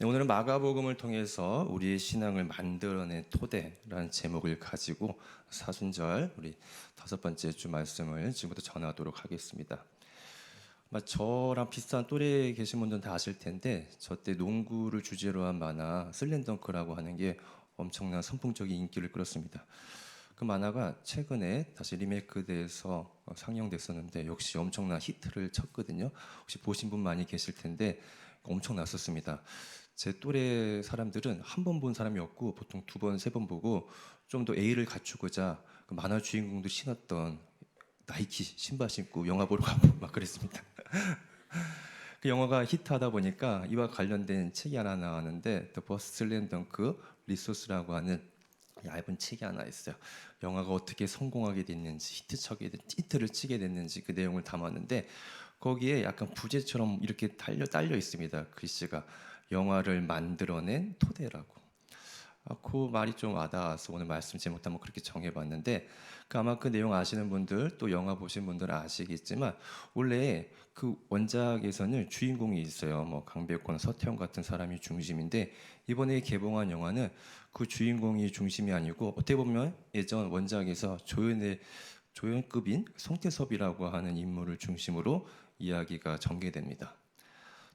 네, 오늘은 마가복음을 통해서 우리의 신앙을 만들어낸 토대라는 제목을 가지고 사순절 우리 다섯 번째 주 말씀을 지금부터 전하도록 하겠습니다. 아마 저랑 비슷한 또래에 계신 분들은 다 아실 텐데 저 때 농구를 주제로 한 만화 슬램덩크라고 하는 게 엄청난 선풍적인 인기를 끌었습니다. 그 만화가 최근에 다시 리메이크돼서 어, 상영됐었는데 역시 엄청난 히트를 쳤거든요. 혹시 보신 분 많이 계실 텐데 엄청 났었습니다. 제 또래 사람들은 한 번 본 사람이 없고 보통 두 번, 세 번 보고 좀 더 A를 갖추고자 그 만화 주인공도 신었던 나이키 신발 신고 영화 보러 가고 막 그랬습니다. 그 영화가 히트하다 보니까 이와 관련된 책이 하나 나왔는데 First Slam Dunk Resource라고 하는 얇은 책이 하나 있어요. 영화가 어떻게 성공하게 됐는지 히트 척게 히트를 치게 됐는지 그 내용을 담았는데 거기에 약간 부제처럼 이렇게 달려 딸려 있습니다. 글씨가 영화를 만들어낸 토대라고. 아, 그 말이 좀 와닿아서 오늘 말씀 제목도 한번 그렇게 정해봤는데 그 아마 그 내용 아시는 분들 또 영화 보신 분들은 아시겠지만 원래 그 원작에서는 주인공이 있어요. 뭐 강백권, 서태웅 같은 사람이 중심인데 이번에 개봉한 영화는 그 주인공이 중심이 아니고 어떻게 보면 예전 원작에서 조연의 조연급인 송태섭이라고 하는 인물을 중심으로 이야기가 전개됩니다.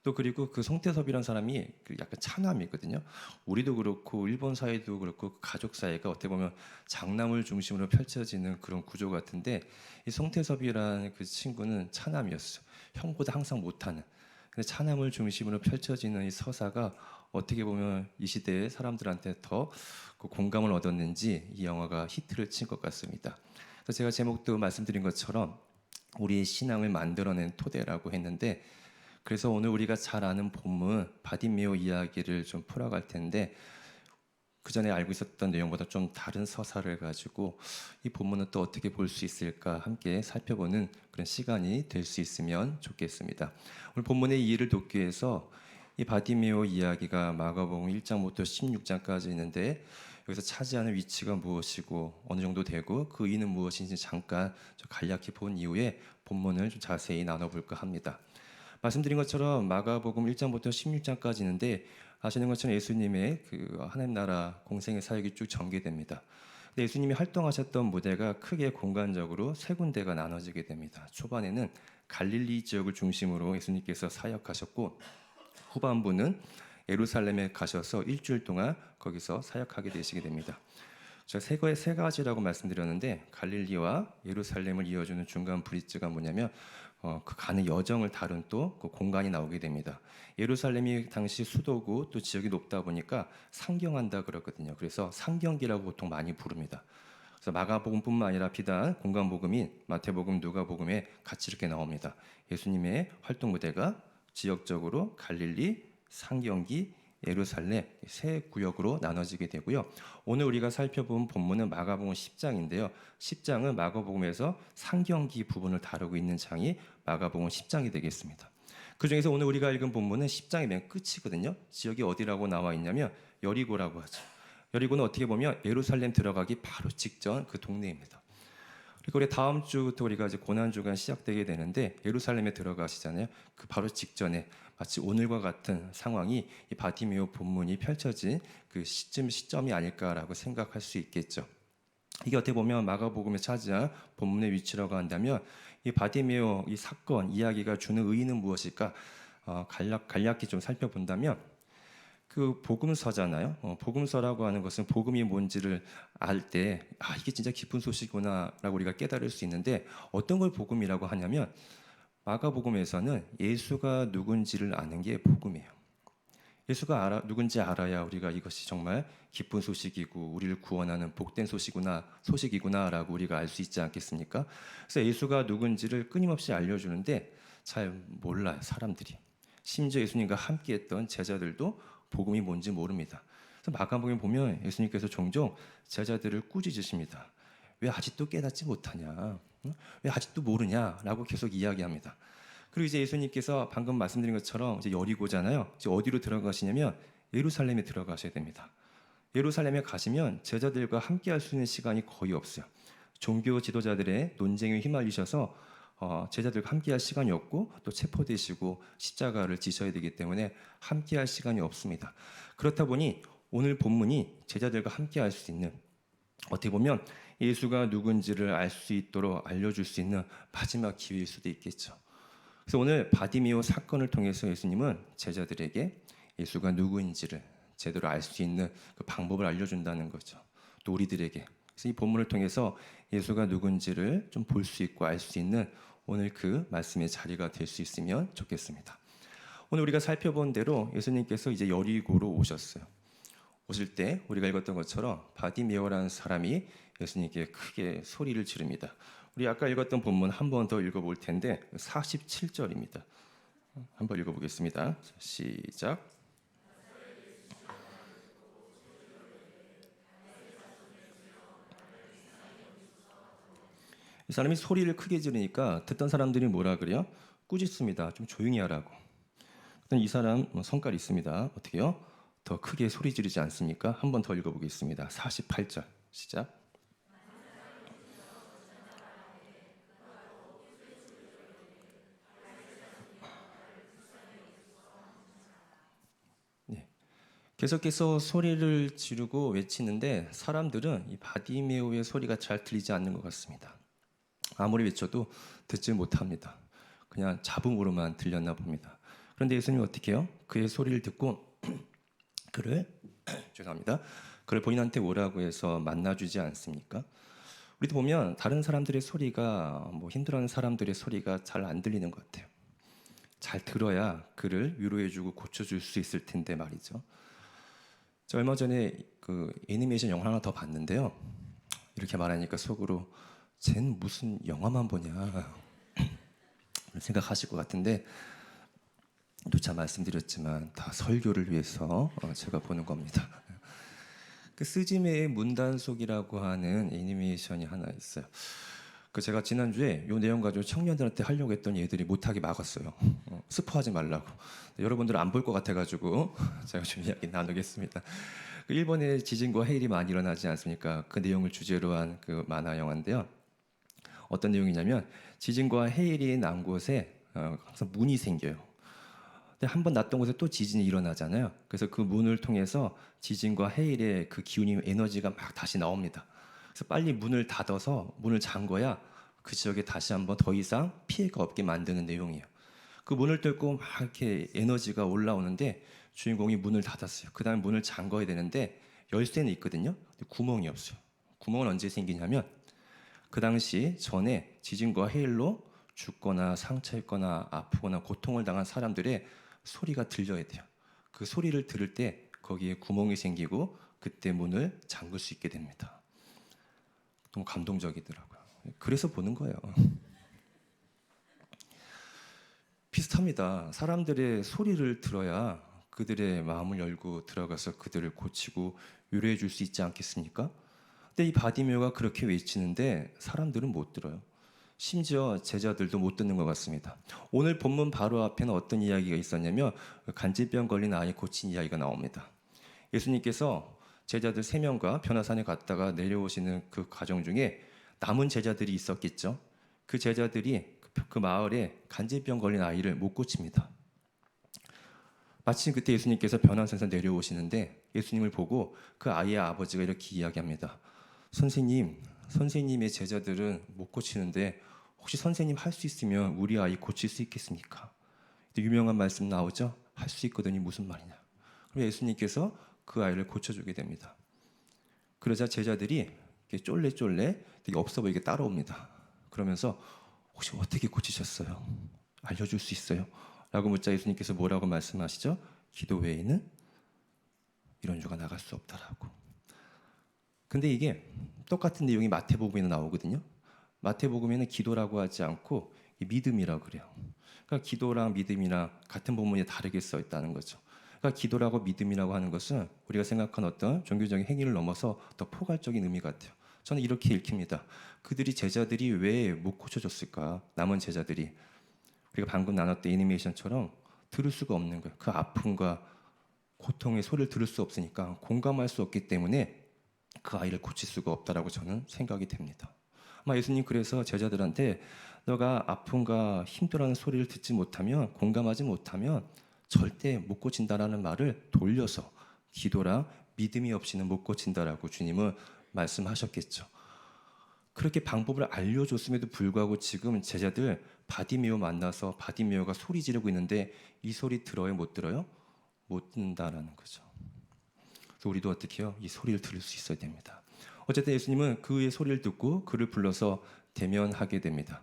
또 그리고 그 송태섭이라는 사람이 그 약간 차남이거든요. 우리도 그렇고 일본 사회도 그렇고 그 가족 사회가 어떻게 보면 장남을 중심으로 펼쳐지는 그런 구조 같은데 이 송태섭이라는 그 친구는 차남이었어. 형보다 항상 못하는. 근데 차남을 중심으로 펼쳐지는 이 서사가 어떻게 보면 이 시대의 사람들한테 더 그 공감을 얻었는지 이 영화가 히트를 친 것 같습니다. 그래서 제가 제목도 말씀드린 것처럼 우리의 신앙을 만들어낸 토대라고 했는데 그래서 오늘 우리가 잘 아는 본문 바디메오 이야기를 좀 풀어갈 텐데 그 전에 알고 있었던 내용보다 좀 다른 서사를 가지고 이 본문은 또 어떻게 볼 수 있을까 함께 살펴보는 그런 시간이 될 수 있으면 좋겠습니다. 오늘 본문의 이해를 돕기 위해서 이 바디메오 이야기가 마가복음 1장부터 16장까지 있는데 여기서 차지하는 위치가 무엇이고 어느 정도 되고 그 이는 무엇인지 잠깐 좀 간략히 본 이후에 본문을 좀 자세히 나눠볼까 합니다. 말씀드린 것처럼 마가복음 1장부터 16장까지 있는데 아시는 것처럼 예수님의 그 하나님 나라 공생의 사역이 쭉 전개됩니다. 예수님이 활동하셨던 무대가 크게 공간적으로 세 군데가 나눠지게 됩니다. 초반에는 갈릴리 지역을 중심으로 예수님께서 사역하셨고 후반부는 예루살렘에 가셔서 일주일 동안 거기서 사역하게 되시게 됩니다. 제가 세 가지라고 말씀드렸는데 갈릴리와 예루살렘을 이어주는 중간 브릿지가 뭐냐면 어, 그 가는 여정을 다룬 또 그 공간이 나오게 됩니다. 예루살렘이 당시 수도고 또 지역이 높다 보니까 상경한다 그러거든요. 그래서 상경기라고 보통 많이 부릅니다. 그래서 마가복음뿐만 아니라 비단 공간복음인 마태복음, 누가복음에 같이 이렇게 나옵니다. 예수님의 활동 무대가 지역적으로 갈릴리, 상경기, 예루살렘 세 구역으로 나눠지게 되고요. 오늘 우리가 살펴본 본문은 마가복음 10장인데요. 10장은 마가복음에서 상경기 부분을 다루고 있는 장이 마가복음 10장이 되겠습니다. 그 중에서 오늘 우리가 읽은 본문은 10장의 맨 끝이거든요. 지역이 어디라고 나와 있냐면 여리고라고 하죠. 여리고는 어떻게 보면 예루살렘 들어가기 바로 직전 그 동네입니다. 그리고 우리 다음 주부터 우리가 이제 고난 주간 시작되게 되는데 예루살렘에 들어가시잖아요. 그 바로 직전에 마치 오늘과 같은 상황이 이 바티메오 본문이 펼쳐진 그 시점 시점이 아닐까라고 생각할 수 있겠죠. 이게 어떻게 보면 마가복음에 차지한 본문의 위치라고 한다면 이 바디메오 이 사건 이야기가 주는 의의는 무엇일까 어, 간략 간략히 좀 살펴본다면 그 복음서잖아요. 어, 복음서라고 하는 것은 복음이 뭔지를 알 때 아 이게 진짜 기쁜 소식이구나라고 우리가 깨달을 수 있는데 어떤 걸 복음이라고 하냐면 마가복음에서는 예수가 누군지를 아는 게 복음이에요. 예수가 알아, 누군지 알아야 우리가 이것이 정말 기쁜 소식이고 우리를 구원하는 복된 소식이구나 소식이구나라고 우리가 알 수 있지 않겠습니까? 그래서 예수가 누군지를 끊임없이 알려주는데 잘 몰라요 사람들이. 심지어 예수님과 함께했던 제자들도 복음이 뭔지 모릅니다. 마가복음 보면 예수님께서 종종 제자들을 꾸짖으십니다. 왜 아직도 깨닫지 못하냐? 응? 왜 아직도 모르냐라고 계속 이야기합니다. 그리고 이제 예수님께서 방금 말씀드린 것처럼 이제 여리고잖아요. 이제 어디로 들어가시냐면 예루살렘에 들어가셔야 됩니다. 예루살렘에 가시면 제자들과 함께 할 수 있는 시간이 거의 없어요. 종교 지도자들의 논쟁에 휘말리셔서 어, 제자들과 함께할 시간이 없고 또 체포되시고 십자가를 지셔야 되기 때문에 함께할 시간이 없습니다. 그렇다 보니 오늘 본문이 제자들과 함께할 수 있는 어떻게 보면 예수가 누군지를 알 수 있도록 알려줄 수 있는 마지막 기회일 수도 있겠죠. 그래서 오늘 바디미오 사건을 통해서 예수님은 제자들에게 예수가 누구인지를 제대로 알 수 있는 그 방법을 알려준다는 거죠. 또 우리들에게. 그래서 이 본문을 통해서 예수가 누군지를 좀 볼 수 있고 알 수 있는 오늘 그 말씀의 자리가 될 수 있으면 좋겠습니다. 오늘 우리가 살펴본 대로 예수님께서 이제 여리고로 오셨어요. 오실 때 우리가 읽었던 것처럼 바디메오라는 사람이 예수님께 크게 소리를 지릅니다. 우리 아까 읽었던 본문 한 번 더 읽어볼 텐데 47절입니다. 한번 읽어보겠습니다. 자, 시작. 이 사람이 소리를 크게 지르니까 듣던 사람들이 뭐라 그래요? 꾸짖습니다. 좀 조용히 하라고. 이 사람 뭐 성깔이 있습니다. 어떻게요? 더 크게 소리 지르지 않습니까? 한 번 더 읽어보겠습니다. 48절 시작. 네. 계속해서 소리를 지르고 외치는데 사람들은 이 바디메오의 소리가 잘 들리지 않는 것 같습니다. 아무리 외쳐도 듣지 못합니다. 그냥 잡음으로만 들렸나 봅니다. 그런데 예수님이 어떻게 해요? 그의 소리를 듣고 그를 죄송합니다. 그를 본인한테 오라고 해서 만나주지 않습니까? 우리도 보면 다른 사람들의 소리가 뭐 힘들어하는 사람들의 소리가 잘 안 들리는 것 같아요. 잘 들어야 그를 위로해주고 고쳐줄 수 있을 텐데 말이죠. 저 얼마 전에 그 애니메이션 영화 하나 더 봤는데요. 이렇게 말하니까 속으로 쟨 무슨 영화만 보냐 생각하실 것 같은데 누차 말씀드렸지만 다 설교를 위해서 어, 제가 보는 겁니다. 그 스즈메의 문단속이라고 하는 애니메이션이 하나 있어요. 그 제가 지난주에 요 내용 가지고 청년들한테 하려고 했더니 얘들이 못하게 막았어요. 어, 스포하지 말라고. 여러분들 안볼 것 같아가지고 제가 좀 이야기 나누겠습니다. 그 일본에 지진과 해일이 많이 일어나지 않습니까? 그 내용을 주제로 한 그 만화 영화인데요. 어떤 내용이냐면 지진과 해일이 난 곳에 어, 항상 문이 생겨요. 근데 한 번 났던 곳에 또 지진이 일어나잖아요. 그래서 그 문을 통해서 지진과 해일의 그 기운이 에너지가 막 다시 나옵니다. 그래서 빨리 문을 닫아서 문을 잠궈야 그 지역에 다시 한번 더 이상 피해가 없게 만드는 내용이에요. 그 문을 뚫고 막 이렇게 에너지가 올라오는데 주인공이 문을 닫았어요. 그 다음에 문을 잠궈야 되는데 열쇠는 있거든요. 구멍이 없어요. 구멍은 언제 생기냐면 그 당시 전에 지진과 해일로 죽거나 상처 입거나 아프거나 고통을 당한 사람들의 소리가 들려야 돼요. 그 소리를 들을 때 거기에 구멍이 생기고 그때 문을 잠글 수 있게 됩니다. 너무 감동적이더라고요. 그래서 보는 거예요. 비슷합니다. 사람들의 소리를 들어야 그들의 마음을 열고 들어가서 그들을 고치고 위로해 줄 수 있지 않겠습니까? 근데 이 바디메오가 그렇게 외치는데 사람들은 못 들어요. 심지어 제자들도 못 듣는 것 같습니다. 오늘 본문 바로 앞에는 어떤 이야기가 있었냐면 간질병 걸린 아이 고친 이야기가 나옵니다. 예수님께서 제자들 세 명과 변화산에 갔다가 내려오시는 그 과정 중에 남은 제자들이 있었겠죠. 그 제자들이 그- 그 마을에 간질병 걸린 아이를 못 고칩니다. 마침 그때 예수님께서 변화산에서 내려오시는데 예수님을 보고 그 아이의 아버지가 이렇게 이야기합니다. 선생님, 선생님의 제자들은 못 고치는데 혹시 선생님 할 수 있으면 우리 아이 고칠 수 있겠습니까? 유명한 말씀 나오죠. 할 수 있거든요. 무슨 말이냐? 그럼 예수님께서 그 아이를 고쳐주게 됩니다. 그러자 제자들이 쫄래쫄래 되게 없어 보이게 따라옵니다. 그러면서 혹시 어떻게 고치셨어요? 알려줄 수 있어요? 라고 묻자 예수님께서 뭐라고 말씀하시죠? 기도 외에는 이런 주가 나갈 수 없다라고. 근데 이게 똑같은 내용이 마태복음에는 나오거든요. 마태복음에는 기도라고 하지 않고 이 믿음이라고 그래요. 그러니까 기도랑 믿음이랑 같은 본문에 다르게 써 있다는 거죠. 그러니까 기도라고 믿음이라고 하는 것은 우리가 생각한 어떤 종교적인 행위를 넘어서 더 포괄적인 의미 같아요. 저는 이렇게 읽힙니다. 그들이 제자들이 왜 못 고쳐줬을까? 남은 제자들이 우리가 방금 나눴던 애니메이션처럼 들을 수가 없는 거예요. 그 아픔과 고통의 소리를 들을 수 없으니까 공감할 수 없기 때문에 그 아이를 고칠 수가 없다라고 저는 생각이 됩니다. 아마 예수님 그래서 제자들한테 너가 아픔과 힘들어하는 소리를 듣지 못하면 공감하지 못하면 절대 못 고친다라는 말을 돌려서 기도랑 믿음이 없이는 못 고친다라고 주님은 말씀하셨겠죠. 그렇게 방법을 알려줬음에도 불구하고 지금 제자들 바디메오 만나서 바디메오가 소리 지르고 있는데 이 소리 들어요 못 들어요? 못 듣는다라는 거죠. 우리도 어떻게 해요? 이 소리를 들을 수 있어야 됩니다. 어쨌든 예수님은 그의 소리를 듣고 그를 불러서 대면하게 됩니다.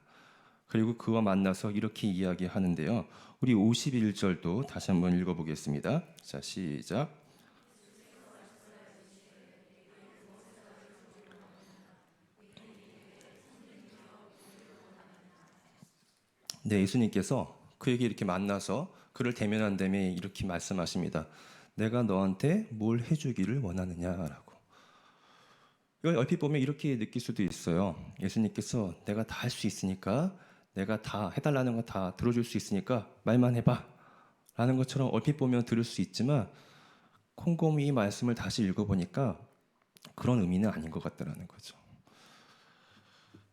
그리고 그와 만나서 이렇게 이야기하는데요. 우리 51절도 다시 한번 읽어보겠습니다. 자, 시작. 네, 예수님께서 그에게 이렇게 만나서 그를 대면한 다음에 이렇게 말씀하십니다. 내가 너한테 뭘 해주기를 원하느냐라고. 이걸 얼핏 보면 이렇게 느낄 수도 있어요. 예수님께서 내가 다 할 수 있으니까 내가 다 해달라는 거 다 들어줄 수 있으니까 말만 해봐. 라는 것처럼 얼핏 보면 들을 수 있지만 콩고미 이 말씀을 다시 읽어보니까 그런 의미는 아닌 것 같다라는 거죠.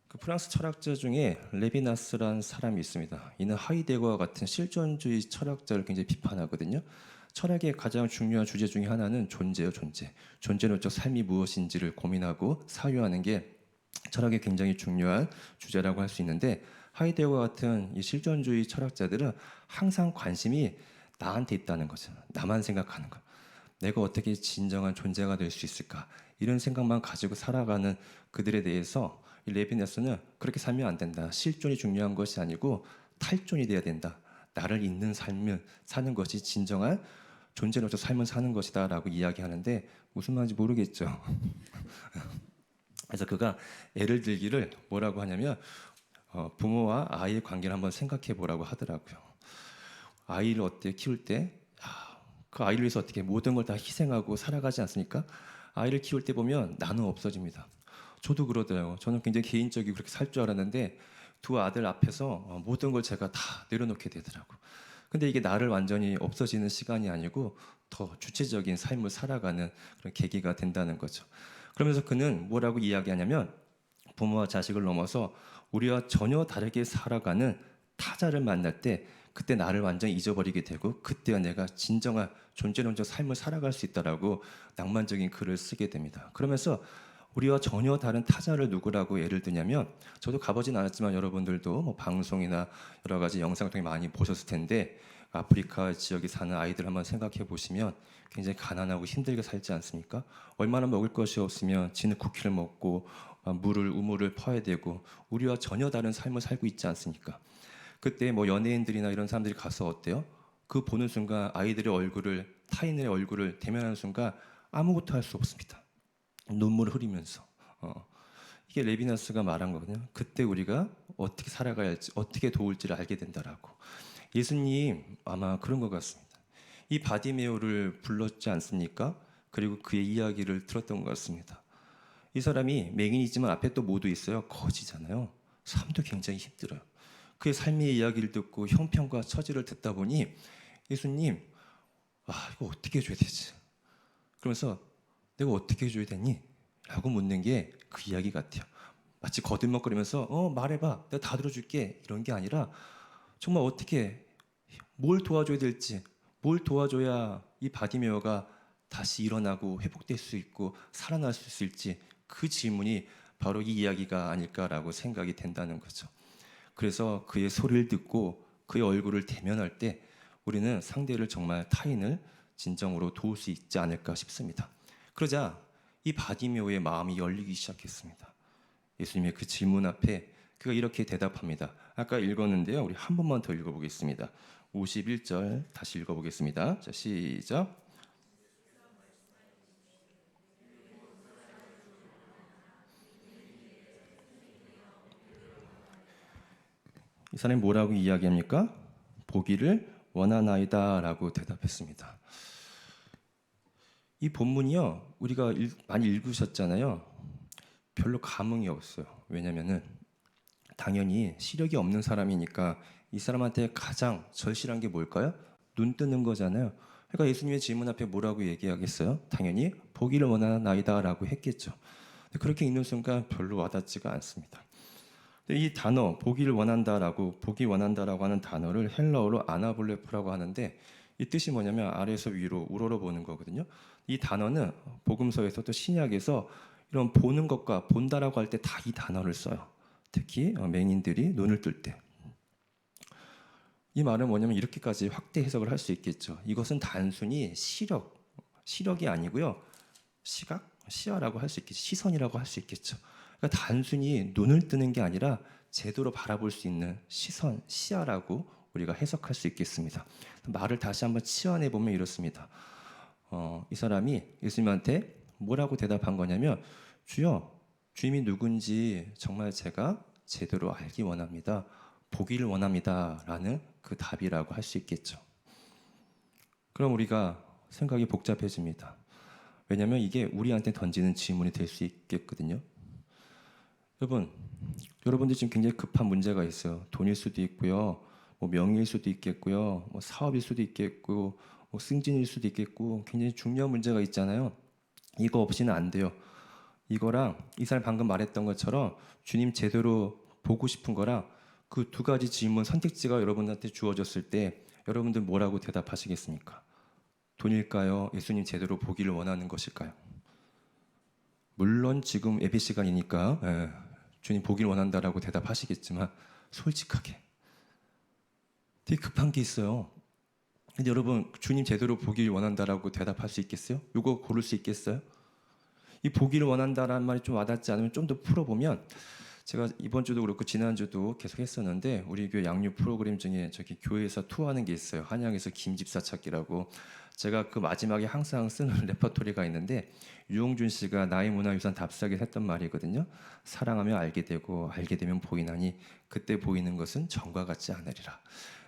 그 프랑스 철학자 중에 레비나스라는 사람이 있습니다. 이는 하이데거와 같은 실존주의 철학자를 굉장히 비판하거든요. 철학의 가장 중요한 주제 중에 하나는 존재요, 존재. 존재론적 삶이 무엇인지를 고민하고 사유하는 게 철학의 굉장히 중요한 주제라고 할 수 있는데 하이데거 같은 이 실존주의 철학자들은 항상 관심이 나한테 있다는 거죠. 나만 생각하는 거. 내가 어떻게 진정한 존재가 될 수 있을까? 이런 생각만 가지고 살아가는 그들에 대해서 이 레비네스는 그렇게 살면 안 된다. 실존이 중요한 것이 아니고 탈존이 돼야 된다. 나를 있는 삶을 사는 것이 진정한 존재로서 삶을 사는 것이다라고 이야기하는데 무슨 말인지 모르겠죠. 그래서 그가 예를 들기를 뭐라고 하냐면 어, 부모와 아이의 관계를 한번 생각해 보라고 하더라고요. 아이를 어떻게 키울 때, 야, 그 아이를 위해서 어떻게 모든 걸 다 희생하고 살아가지 않습니까? 아이를 키울 때 보면 나는 없어집니다. 저도 그러더라고요. 저는 굉장히 개인적이고 그렇게 살 줄 알았는데 두 아들 앞에서 어, 모든 걸 제가 다 내려놓게 되더라고. 근데 이게 나를 완전히 없어지는 시간이 아니고 더 주체적인 삶을 살아가는 그런 계기가 된다는 거죠. 그러면서 그는 뭐라고 이야기하냐면 부모와 자식을 넘어서 우리와 전혀 다르게 살아가는 타자를 만날 때 그때 나를 완전히 잊어버리게 되고 그때야 내가 진정한 존재론적 삶을 살아갈 수 있다라고 낭만적인 글을 쓰게 됩니다. 그러면서 우리와 전혀 다른 타자를 누구라고 예를 드냐면 저도 가보진 않았지만 여러분들도 뭐 방송이나 여러 가지 영상을 통해 많이 보셨을 텐데 아프리카 지역에 사는 아이들 한번 생각해 보시면 굉장히 가난하고 힘들게 살지 않습니까? 얼마나 먹을 것이 없으면 지는 쿠키를 먹고 아, 물을 우물을 퍼야 되고 우리와 전혀 다른 삶을 살고 있지 않습니까? 그때 뭐 연예인들이나 이런 사람들이 가서 어때요? 그 보는 순간 아이들의 얼굴을 타인의 얼굴을 대면하는 순간 아무것도 할 수 없습니다. 눈물을 흐리면서 어. 이게 레비나스가 말한 거거든요. 그때 우리가 어떻게 살아가야 할지 어떻게 도울지를 알게 된다라고. 예수님 아마 그런 것 같습니다. 이 바디메오를 불렀지 않습니까? 그리고 그의 이야기를 들었던 것 같습니다. 이 사람이 맹인이지만 앞에 또 모두 있어요. 거지잖아요. 삶도 굉장히 힘들어요. 그의 삶의 이야기를 듣고 형편과 처지를 듣다 보니 예수님, 아 이거 어떻게 해줘야 되지? 그러면서 내가 어떻게 해줘야 되니? 라고 묻는 게 그 이야기 같아요. 마치 거들먹거리면서 어 말해봐, 내가 다 들어줄게 이런 게 아니라 정말 어떻게 뭘 도와줘야 될지, 뭘 도와줘야 이 바디메어가 다시 일어나고 회복될 수 있고 살아날 수 있을지 그 질문이 바로 이 이야기가 아닐까라고 생각이 된다는 거죠. 그래서 그의 소리를 듣고 그의 얼굴을 대면할 때 우리는 상대를 정말 타인을 진정으로 도울 수 있지 않을까 싶습니다. 그러자 이 바디메오의 마음이 열리기 시작했습니다. 예수님의 그 질문 앞에 그가 이렇게 대답합니다. 아까 읽었는데요. 우리 한 번만 더 읽어보겠습니다. 51절 다시 읽어보겠습니다. 자, 시작. 이 사람이 뭐라고 이야기합니까? 보기를 원하나이다라고 대답했습니다. 이 본문이요 우리가 읽, 많이 읽으셨잖아요. 별로 감흥이 없어요. 왜냐면은 당연히 시력이 없는 사람이니까 이 사람한테 가장 절실한 게 뭘까요? 눈 뜨는 거잖아요. 그러니까 예수님의 질문 앞에 뭐라고 얘기하겠어요? 당연히 보기를 원하는 나이다라고 했겠죠. 그렇게 읽는 순간 별로 와닿지가 않습니다. 이 단어 보기를 원한다라고 보기 원한다라고 하는 단어를 헬라어로 아나볼레프라고 하는데 이 뜻이 뭐냐면 아래에서 위로 우러러 보는 거거든요. 이 단어는 복음서에서 또 신약에서 이런 보는 것과 본다라고 할 때 다 이 단어를 써요. 특히 어, 맹인들이 눈을 뜰 때. 이 말은 뭐냐면 이렇게까지 확대 해석을 할 수 있겠죠. 이것은 단순히 시력, 시력이 아니고요. 시각, 시야라고 할 수 있겠죠. 시선이라고 할 수 있겠죠. 그러니까 단순히 눈을 뜨는 게 아니라 제대로 바라볼 수 있는 시선, 시야라고 우리가 해석할 수 있겠습니다. 말을 다시 한번 치환해 보면 이렇습니다. 어, 이 사람이 예수님한테 뭐라고 대답한 거냐면 주여 주님이 누군지 정말 제가 제대로 알기 원합니다. 보기를 원합니다라는 그 답이라고 할 수 있겠죠. 그럼 우리가 생각이 복잡해집니다. 왜냐하면 이게 우리한테 던지는 질문이 될 수 있겠거든요. 여러분, 여러분들 지금 굉장히 급한 문제가 있어요. 돈일 수도 있고요, 뭐 명예일 수도 있겠고요, 뭐 사업일 수도 있겠고, 뭐 승진일 수도 있겠고, 굉장히 중요한 문제가 있잖아요. 이거 없이는 안 돼요. 이거랑 이 사람 방금 말했던 것처럼 주님 제대로 보고 싶은 거랑 그 두 가지 질문 선택지가 여러분한테 주어졌을 때 여러분들 뭐라고 대답하시겠습니까? 돈일까요? 예수님 제대로 보기를 원하는 것일까요? 물론 지금 예배 시간이니까 예, 주님 보기를 원한다라고 대답하시겠지만 솔직하게 되게 급한 게 있어요. 근데 여러분 주님 제대로 보기를 원한다라고 대답할 수 있겠어요? 이거 고를 수 있겠어요? 이 보기를 원한다라는 말이 좀 와닿지 않으면 좀 더 풀어보면 제가 이번 주도 그렇고 지난 주도 계속 했었는데 우리 교회 양육 프로그램 중에 저기 교회에서 투어하는 게 있어요. 한양에서 김집사 찾기라고 제가 그 마지막에 항상 쓰는 레퍼토리가 있는데 유홍준 씨가 나의 문화유산 답사기에 했던 말이거든요. 사랑하며 알게 되고 알게 되면 보이나니 그때 보이는 것은 전과 같지 않으리라.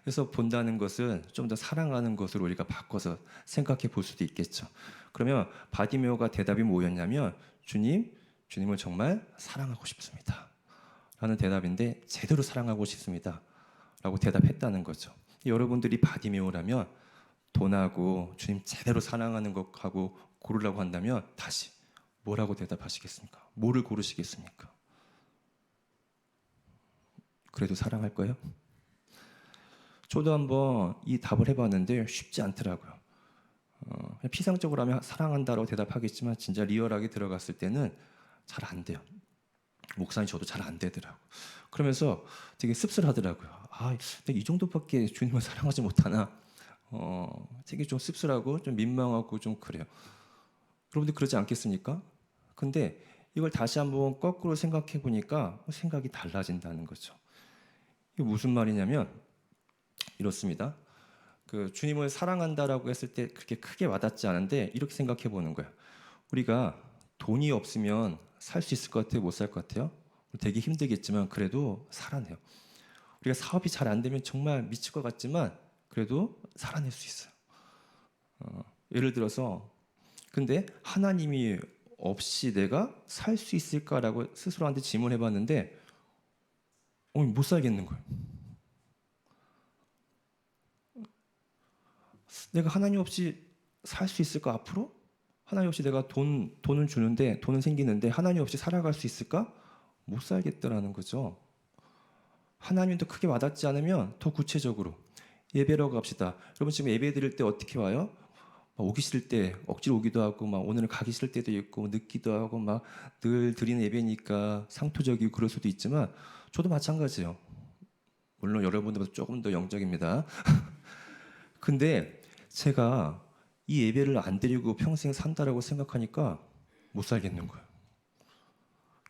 그래서 본다는 것은 좀 더 사랑하는 것으로 우리가 바꿔서 생각해 볼 수도 있겠죠. 그러면 바디메오가 대답이 뭐였냐면 주님, 주님을 정말 사랑하고 싶습니다. 라는 대답인데 제대로 사랑하고 싶습니다. 라고 대답했다는 거죠. 여러분들이 바디메오라면 돈하고 주님 제대로 사랑하는 것하고 고르라고 한다면 다시 뭐라고 대답하시겠습니까? 뭐를 고르시겠습니까? 그래도 사랑할 거예요? 저도 한번 이 답을 해봤는데 쉽지 않더라고요. 어, 피상적으로 하면 사랑한다라고 대답하겠지만 진짜 리얼하게 들어갔을 때는 잘 안 돼요. 목사님 저도 잘 안 되더라고. 그러면서 되게 씁쓸하더라고요. 아, 내가 이 정도밖에 주님을 사랑하지 못하나. 어, 되게 좀 씁쓸하고 좀 민망하고 좀 그래요. 여러분들 그러지 않겠습니까? 근데 이걸 다시 한번 거꾸로 생각해 보니까 생각이 달라진다는 거죠. 이게 무슨 말이냐면 이렇습니다. 그 주님을 사랑한다라고 했을 때 그렇게 크게 와닿지 않은데 이렇게 생각해 보는 거예요. 우리가 돈이 없으면 살 수 있을 것 같아요? 못 살 것 같아요? 되게 힘들겠지만 그래도 살아내요. 우리가 사업이 잘 안 되면 정말 미칠 것 같지만 그래도 살아낼 수 있어요. 어, 예를 들어서 근데 하나님이 없이 내가 살 수 있을까라고 스스로한테 질문해 봤는데 어, 못 살겠는 거예요. 내가 하나님 없이 살 수 있을까 앞으로? 하나님 없이 내가 돈 돈은 주는데 돈은 생기는데 하나님 없이 살아갈 수 있을까? 못 살겠더라는 거죠. 하나님도 크게 와닿지 않으면 더 구체적으로 예배라고 합시다. 여러분 지금 예배 드릴 때 어떻게 와요? 막 오기 싫을 때 억지로 오기도 하고 막 오늘은 가기 싫을 때도 있고 늦기도 하고 막 늘 드리는 예배니까 상투적이고 그럴 수도 있지만 저도 마찬가지예요. 물론 여러분들보다 조금 더 영적입니다. 근데 제가 이 예배를 안 드리고 평생 산다라고 생각하니까 못 살겠는 거예요.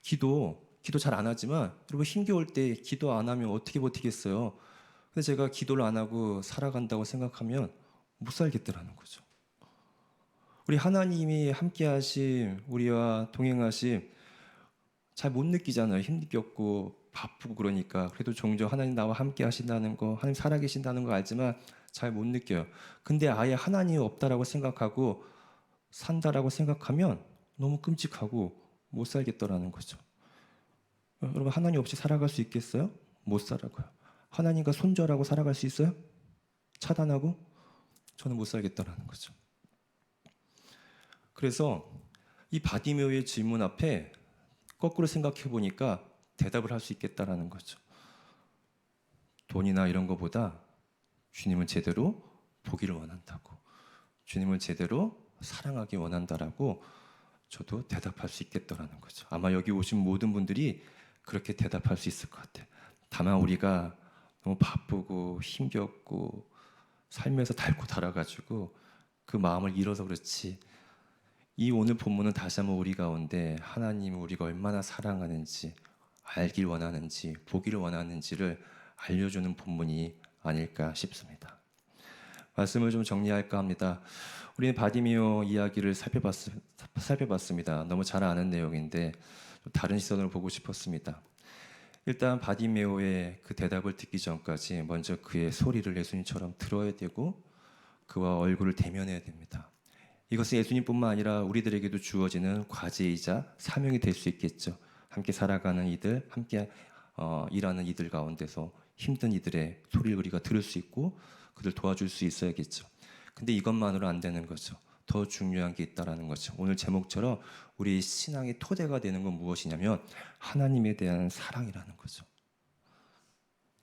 기도, 기도 잘 안 하지만 여러분 힘겨울 때 기도 안 하면 어떻게 버티겠어요? 근데 제가 기도를 안 하고 살아간다고 생각하면 못 살겠더라는 거죠. 우리 하나님이 함께 하심, 우리와 동행하심 잘 못 느끼잖아요. 힘겹고 바쁘고 그러니까. 그래도 종종 하나님 나와 함께 하신다는 거, 하나님 살아계신다는 거 알지만 잘 못 느껴요. 근데 아예 하나님이 없다라고 생각하고 산다라고 생각하면 너무 끔찍하고 못 살겠더라는 거죠. 여러분 하나님 없이 살아갈 수 있겠어요? 못 살아가요. 하나님과 손절하고 살아갈 수 있어요? 차단하고? 저는 못 살겠다라는 거죠. 그래서 이 바디메오의 질문 앞에 거꾸로 생각해 보니까 대답을 할 수 있겠다라는 거죠. 돈이나 이런 거보다 주님을 제대로 보기를 원한다고. 주님을 제대로 사랑하기 원한다라고 저도 대답할 수 있겠다라는 거죠. 아마 여기 오신 모든 분들이 그렇게 대답할 수 있을 것 같아요. 다만 우리가 너무 바쁘고 힘겹고 삶에서 닳고 달아가지고 그 마음을 잃어서 그렇지. 이 오늘 본문은 다시 한번 우리 가운데 하나님을 우리가 얼마나 사랑하는지 알길 원하는지 보기를 원하는지를 알려주는 본문이 아닐까 싶습니다. 말씀을 좀 정리할까 합니다. 우리는 바디미오 이야기를 살펴봤, 살펴봤습니다. 너무 잘 아는 내용인데 좀 다른 시선으로 보고 싶었습니다. 일단 바디메오의 그 대답을 듣기 전까지 먼저 그의 소리를 예수님처럼 들어야 되고 그와 얼굴을 대면해야 됩니다. 이것은 예수님뿐만 아니라 우리들에게도 주어지는 과제이자 사명이 될 수 있겠죠. 함께 살아가는 이들, 함께 어, 일하는 이들 가운데서 힘든 이들의 소리를 우리가 들을 수 있고 그들 도와줄 수 있어야겠죠. 근데 이것만으로 안 되는 거죠. 더 중요한 게 있다라는 거죠. 오늘 제목처럼 우리 신앙의 토대가 되는 건 무엇이냐면 하나님에 대한 사랑이라는 거죠.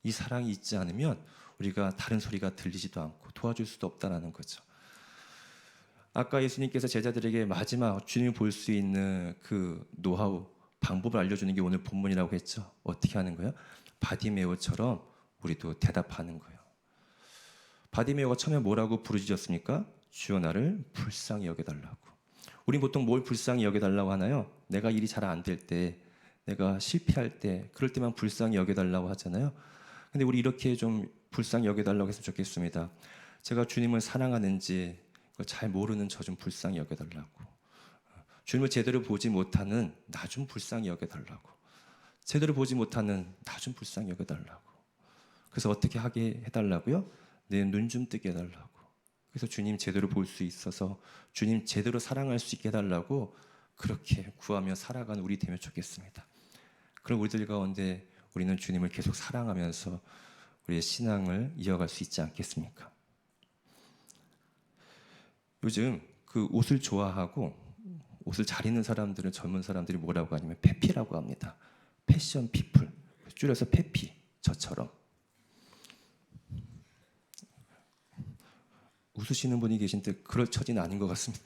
이 사랑이 있지 않으면 우리가 다른 소리가 들리지도 않고 도와줄 수도 없다라는 거죠. 아까 예수님께서 제자들에게 마지막 주님을 볼수 있는 그 노하우 방법을 알려주는 게 오늘 본문이라고 했죠. 어떻게 하는 거예요? 바디메오처럼 우리도 대답하는 거예요. 바디메오가 처음에 뭐라고 부르짖었습니까? 주여 나를 불쌍히 여겨달라고. 우리 보통 뭘 불쌍히 여겨달라고 하나요? 내가 일이 잘 안 될 때, 내가 실패할 때, 그럴 때만 불쌍히 여겨달라고 하잖아요. 근데 우리 이렇게 좀 불쌍히 여겨달라고 했으면 좋겠습니다. 제가 주님을 사랑하는지 잘 모르는 저 좀 불쌍히 여겨달라고. 주님을 제대로 보지 못하는 나 좀 불쌍히 여겨달라고. 제대로 보지 못하는 나 좀 불쌍히 여겨달라고. 그래서 어떻게 하게 해달라고요? 내 눈 좀 뜨게 해달라고. 그래서 주님 제대로 볼 수 있어서 주님 제대로 사랑할 수 있게 해달라고 그렇게 구하며 살아가는 우리 되면 좋겠습니다. 그럼 우리들 가운데 우리는 주님을 계속 사랑하면서 우리의 신앙을 이어갈 수 있지 않겠습니까? 요즘 그 옷을 좋아하고 옷을 잘 입는 사람들은 젊은 사람들이 뭐라고 하냐면 페피라고 합니다. 패션 피플 줄여서 페피 저처럼 웃으시는 분이 계신데 그럴 처지는 아닌 것 같습니다.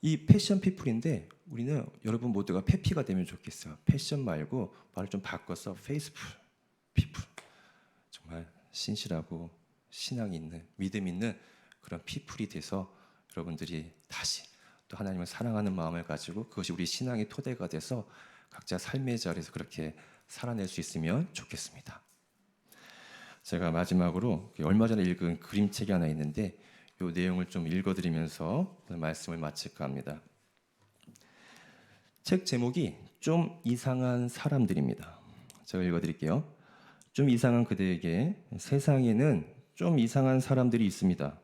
이 패션 피플인데 우리는 여러분 모두가 페피가 되면 좋겠어요. 패션 말고 말을 좀 바꿔서 페이스풀 피플 정말 신실하고 신앙 있는 믿음 있는 그런 피플이 돼서 여러분들이 다시 또 하나님을 사랑하는 마음을 가지고 그것이 우리 신앙의 토대가 돼서 각자 삶의 자리에서 그렇게 살아낼 수 있으면 좋겠습니다. 제가 마지막으로 얼마 전에 읽은 그림책이 하나 있는데 이 내용을 좀 읽어드리면서 말씀을 마칠까 합니다. 책 제목이 좀 이상한 사람들입니다. 제가 읽어드릴게요. 좀 이상한 그대에게 세상에는 좀 이상한 사람들이 있습니다.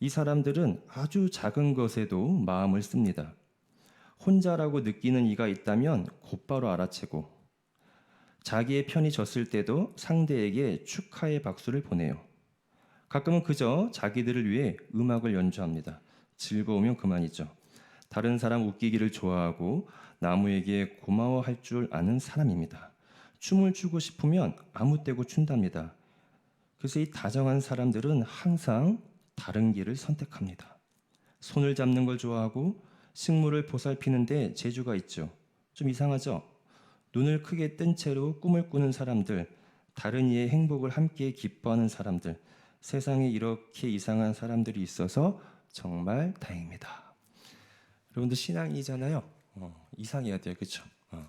이 사람들은 아주 작은 것에도 마음을 씁니다. 혼자라고 느끼는 이가 있다면 곧바로 알아채고 자기의 편이 졌을 때도 상대에게 축하의 박수를 보내요. 가끔은 그저 자기들을 위해 음악을 연주합니다. 즐거우면 그만이죠. 다른 사람 웃기기를 좋아하고 나무에게 고마워할 줄 아는 사람입니다. 춤을 추고 싶으면 아무 때고 춘답니다. 그래서 이 다정한 사람들은 항상 다른 길을 선택합니다. 손을 잡는 걸 좋아하고 식물을 보살피는데 재주가 있죠. 좀 이상하죠? 눈을 크게 뜬 채로 꿈을 꾸는 사람들, 다른 이의 행복을 함께 기뻐하는 사람들, 세상에 이렇게 이상한 사람들이 있어서 정말 다행입니다. 여러분들 신앙이잖아요. 어, 이상해야 돼요, 그렇죠? 어,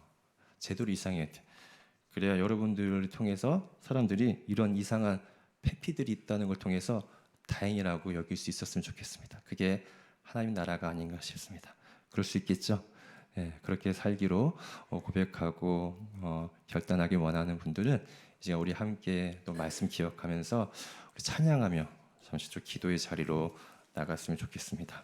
제대로 이상해야 돼. 그래야 여러분들을 통해서 사람들이 이런 이상한 페피들이 있다는 걸 통해서 다행이라고 여길 수 있었으면 좋겠습니다. 그게 하나님 나라가 아닌가 싶습니다. 그럴 수 있겠죠? 예, 그렇게 살기로 어, 고백하고 어, 결단하기 원하는 분들은 이제 우리 함께 또 말씀 기억하면서 찬양하며 잠시 좀 기도의 자리로 나갔으면 좋겠습니다.